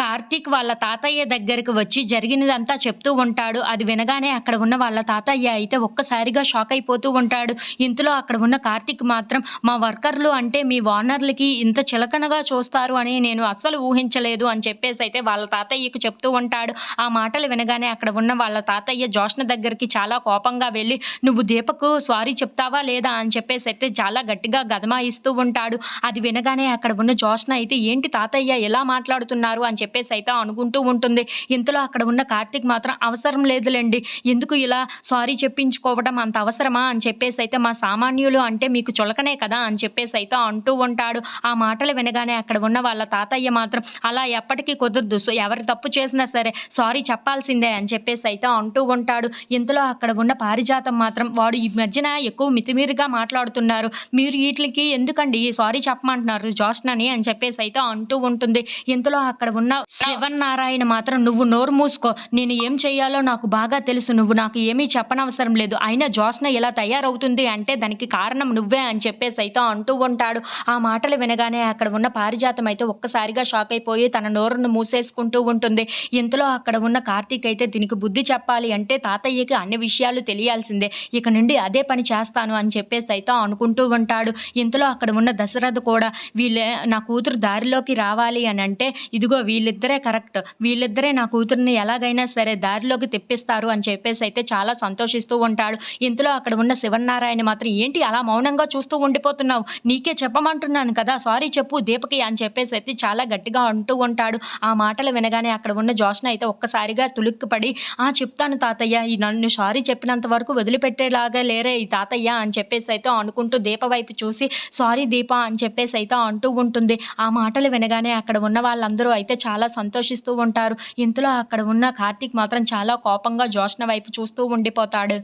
కార్తీక్ వాళ్ళ తాతయ్య దగ్గరికి వచ్చి జరిగినదంతా చెప్తూ ఉంటాడు. అది వినగానే అక్కడ ఉన్న వాళ్ళ తాతయ్య అయితే ఒక్కసారిగా షాక్ అయిపోతూ ఉంటాడు. ఇంతలో అక్కడ ఉన్న కార్తీక్ మాత్రం మా వర్కర్లు అంటే మీ ఓనర్లకి ఇంత చిలకనగా చూస్తారు అని నేను అస్సలు ఊహించలేదు అని చెప్పేసి అయితే వాళ్ళ తాతయ్యకు చెప్తూ ఉంటాడు. ఆ మాటలు వినగానే అక్కడ ఉన్న వాళ్ళ తాతయ్య జోష్న దగ్గరికి చాలా కోపంగా వెళ్ళి నువ్వు దీపకు సారీ చెప్తావా లేదా? అని చెప్పేసి అయితే చాలా గట్టిగా గదమాయిస్తూ ఉంటాడు. అది వినగానే అక్కడ ఉన్న జోష్న అయితే ఏంటి తాతయ్య ఎలా మాట్లాడుతున్నారు? అని చెప్పి చెప్పేసి అయితే అనుకుంటూ ఉంటుంది. ఇంతలో అక్కడ ఉన్న కార్తీక్ మాత్రం అవసరం లేదులేండి. ఎందుకు ఇలా సారీ చెప్పించుకోవడం అంత అవసరమా అని చెప్పేసి అయితే మా సామాన్యులు అంటే మీకు చులకనే కదా అని చెప్పేసి అయితే అంటూ ఉంటాడు. ఆ మాటలు వినగానే అక్కడ ఉన్న వాళ్ళ తాతయ్య మాత్రం అలా ఎప్పటికీ కుదరదు. సో ఎవరు తప్పు చేసినా సరే సారీ చెప్పాల్సిందే అని చెప్పేసి అయితే అంటూ ఉంటాడు. ఇంతలో అక్కడ ఉన్న పారిజాతం మాత్రం వాడు ఈ మధ్యన ఎక్కువ మితిమీరుగా మాట్లాడుతున్నారు. మీరు వీటికి ఎందుకండి సారీ చెప్పమంటున్నారు? జోష్నని అని చెప్పేసి అయితే అంటూ ఉంటుంది. ఇంతలో అక్కడ ఉన్న శివన్నారాయణ మాత్రం నువ్వు నోరు మూసుకో. నేను ఏం చెయ్యాలో నాకు బాగా తెలుసు. నువ్వు నాకు ఏమీ చెప్పనవసరం లేదు. అయినా జోస్న ఇలా తయారవుతుంది అంటే దానికి కారణం నువ్వే అని చెప్పేసి అయితే అంటూ ఉంటాడు. ఆ మాటలు వినగానే అక్కడ ఉన్న పారిజాతం అయితే ఒక్కసారిగా షాక్ అయిపోయి తన నోరును మూసేసుకుంటూ ఉంటుంది. ఇంతలో అక్కడ ఉన్న కార్తీక్ అయితే దీనికి బుద్ధి చెప్పాలి అంటే తాతయ్యకి అన్ని విషయాలు తెలియాల్సిందే. ఇక నుండి అదే పని చేస్తాను అని చెప్పేసి అయితే అనుకుంటూ ఉంటాడు. ఇంతలో అక్కడ ఉన్న దశరథ కూడా వీళ్ళే నా కూతురు దారిలోకి రావాలి అని అంటే ఇదిగో వీళ్ళిద్దరే కరెక్ట్. వీళ్ళిద్దరే నా కూతుర్ని ఎలాగైనా సరే దారిలోకి తెప్పిస్తారు అని చెప్పేసి అయితే చాలా సంతోషిస్తూ ఉంటాడు. ఇంతలో అక్కడ ఉన్న శివనారాయణ మాత్రం ఏంటి అలా మౌనంగా చూస్తూ ఉండిపోతున్నావు? నీకే చెప్పమంటున్నాను కదా సారీ చెప్పు దీపకి అని చెప్పేసి అయితే చాలా గట్టిగా అంటూ ఉంటాడు. ఆ మాటలు వినగానే అక్కడ ఉన్న జోష్న అయితే ఒక్కసారిగా తులుక్కుపడి ఆ చెప్తాను తాతయ్య ఈ నన్ను సారీ చెప్పినంత వరకు వదిలిపెట్టేలాగా లేరే ఈ తాతయ్య అని చెప్పేసి అయితే అనుకుంటూ దీప వైపు చూసి సారీ దీప అని చెప్పేసి అయితే అంటూ ఉంటుంది. ఆ మాటలు వినగానే అక్కడ ఉన్న వాళ్ళందరూ అయితే చాలా సంతోషిస్తూ ఉంటారు. ఇంతలో అక్కడ ఉన్న కార్తీక్ మాత్రం చాలా కోపంగా జోష్న వైపు చూస్తూ ఉండిపోతాడు.